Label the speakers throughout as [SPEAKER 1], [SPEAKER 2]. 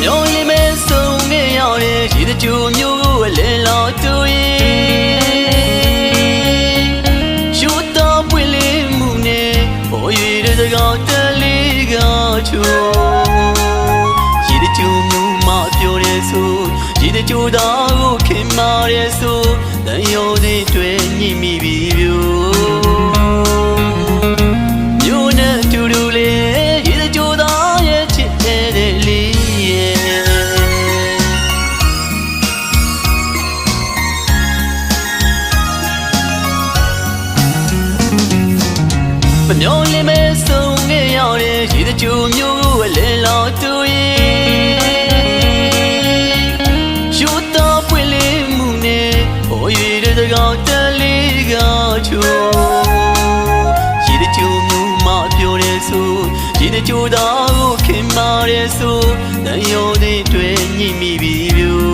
[SPEAKER 1] မမျော်လင့်မဲ့ဆုံးခဲ့ရတဲ့ရေတကြိုမျိုးကိုအလဲလောက်တူရင်ရှိုးတော့ပွင့်လင်းမှုနဲ့ပေါ်ရတဲ့စကားတလေးကချိုးရေတကြိုမျိုးမှပြောတဲ့ဆိုရေတကြိုသား မမျော်လင့်မဲ့ဆုံးခဲ့ရတဲ့ရေတကြိုမျိုးကိုအလဲလောက်တူရင်ရှိုးတော့ပွင့်လင်းမှုနဲ့ပေါ်ရတဲ့စကားတလေးကချိုးရေတကြိုမျိုးမှပြောတဲ့ဆိုရေတကြိုသားကိုခင်မာတဲ့ဆိုတန်ရောတဲ့တွေ့ညှိမိပြီပြို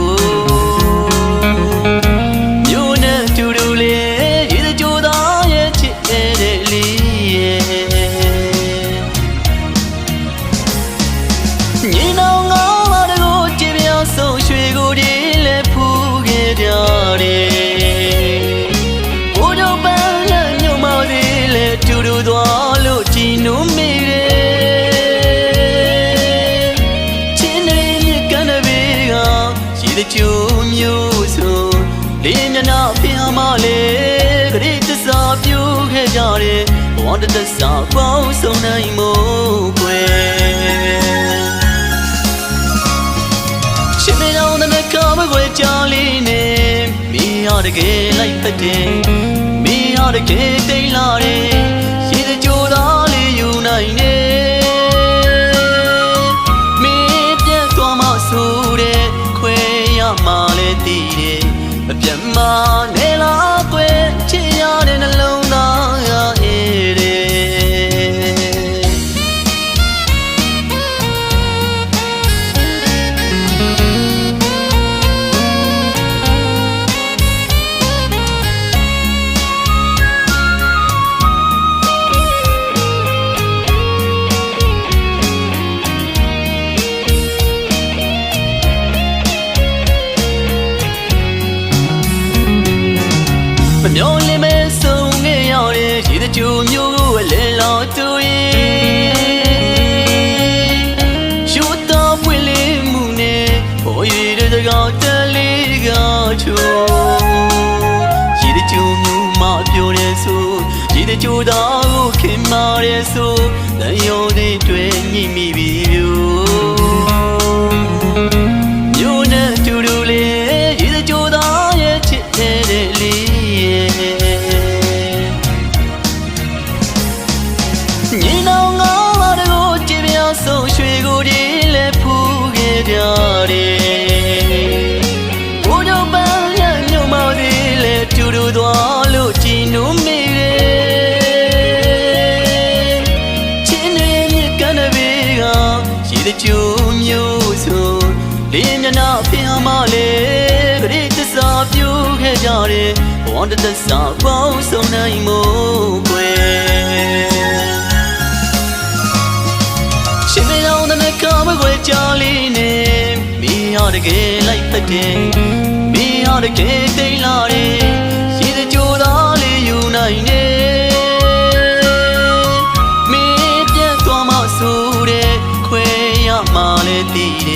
[SPEAKER 1] ရေစကြိုမျိုးဆိုလေးမျက်နှာဖျားမလေးခရစ်သစ္စာပြုခဲ့ကြတယ်ဘဝတတစ္စာပေါင်းစုံနိုင်မို့ကွယ်ရှင်မေတော်တဲ့ကမကွယ်ကြောင်းလေးနဲ့မိရတကယ်လိုက်ပတ်တယ်မိရတကယ်တိတ်လာတယ် မမျော်လင့်မဲ့ဆုံးခဲ့ရတဲ့ရေတကြိုမျိုးကိုအလဲလောက်တူရင်ရှိုးတော့ပွင့်လင်းမှုနဲ့ပေါ်ရတဲ့စကားတလေးကချိုးရေတကြိုမျိုးမှပြောတဲ့ဆိုရေတကြိုသားကိုခင်မာတဲ့ဆိုတန်ရောတဲ့တွေ့ညှိမိပြီပြို ညီနောင်ငါးပါးတကိုကြည်ပြဆုံးရွှေကိုဒီလဲဖူးခဲ့ကြတယ်ဘိုးတို့ပန်းရညုံမောသေးလဲတူတူသွားလို့ကြည်နုံမိတယ်ချင်းတွေမြကန်းတဲ့ဘေးကရေတကြိုမျိုးဆိုလေးမျက်နှာဖျားမလေးခရစ်သစ္စာပြုခဲ့ကြတယ်ဘဝတတစ္စာပေါင်းစုံနိုင်မို့ တကယ်လိုက်ပတ်တယ်မိရတကယ်တိတ်လာတယ်ရေစကြိုသားလေးယူနိုင်နေမင်းပြတ်သွားမှဆိုတဲ့ခွဲရမှလည်းတည်တယ်